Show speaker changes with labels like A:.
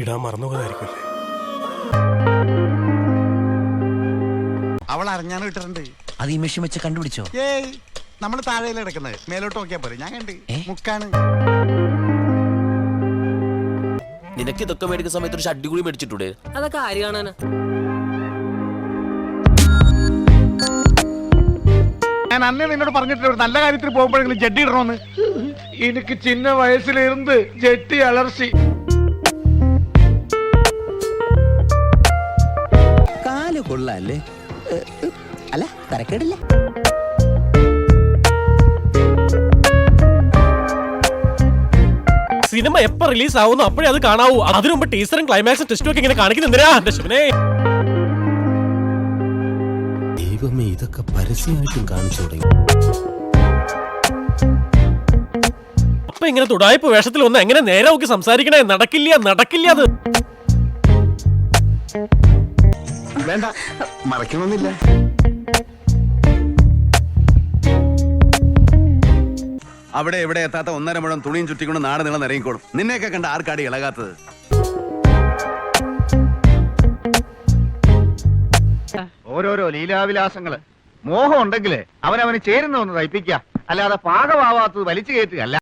A: ഇടാൻ മറന്നുപോയതായിരിക്കുമല്ലേ
B: അവൾ അറിഞ്ഞാണ് ഇട്ടിട്ടുണ്ട്.
C: അത് ഈ മെഷീൻ വെച്ച് കണ്ടുപിടിച്ചോ?
B: ഏയ് നമ്മൾ താഴെയിൽ കിടക്കുന്നത്. മേലോട്ട് നോക്കിയാ പോരെ. ഞാൻ കണ്ട്.
C: ഏ?
B: മുക്കാണ്.
D: നിനക്ക് ഇതൊക്കെ മേടിക്കുന്ന സമയത്ത് ഒരു ഷഡ്ഡി കൂടി മേടിച്ചിട്ടൂടെ?
E: അതൊക്കെ ആര് കാണാനാ?
F: ഞാൻ അന്നേ നിന്നോട് പറഞ്ഞിട്ടില്ല ഒരു നല്ല കാര്യത്തിൽ പോകുമ്പോഴെങ്കിലും ജഡ്ഡി ഇടണമെന്ന് എനിക്ക് ചിന്ന വയസ്സിലിരുന്ന് ജെട്ടി അലർച്ചി.
C: കാൽ കൊള്ളാല്ലേ? അല്ല തരക്കേടില്ല.
A: സിനിമ എപ്പോ റിലീസ് ആവുന്നു അപ്പോഴേ അത് കാണാവൂ. അതിനു മുമ്പ് ടീസറും ക്ലൈമാക്സും ടെസ്റ്റും ഒക്കെ ഇങ്ങനെ കാണിക്കുന്നു എന്തിനാ? എന്റെ ശിവനെ
D: ദൈവമേ ഇതൊക്കെ പരസ്യമായിട്ടും കാണിച്ചു തുടങ്ങി.
A: അപ്പൊ ഇങ്ങനെ തുടായ്പ വേഷത്തിൽ ഒന്ന് എങ്ങനെ നേരെ നോക്കി സംസാരിക്കണേ? നടക്കില്ല നടക്കില്ല അത്.
B: വേണ്ട മറക്കണമെന്നില്ല
G: അവിടെ ഇവിടെ എത്താത്ത ഒന്നര മുഴം തുണിയും ചുറ്റിക്കൊണ്ട് നാട് നീളം ഇറങ്ങിക്കോളും നിന്നെയൊക്കെ കണ്ട ആർക്കാടി ഇളകാത്തത്?
F: ഓരോരോ ലീലാവിലാസങ്ങൾ. മോഹം ഉണ്ടെങ്കിലേ അവനവന് ചേരുന്ന ഒന്ന് തയ്പ്പിക്കുക അല്ലാതെ പാകമാവാത്തത് വലിച്ചു കയറ്റുക. അല്ല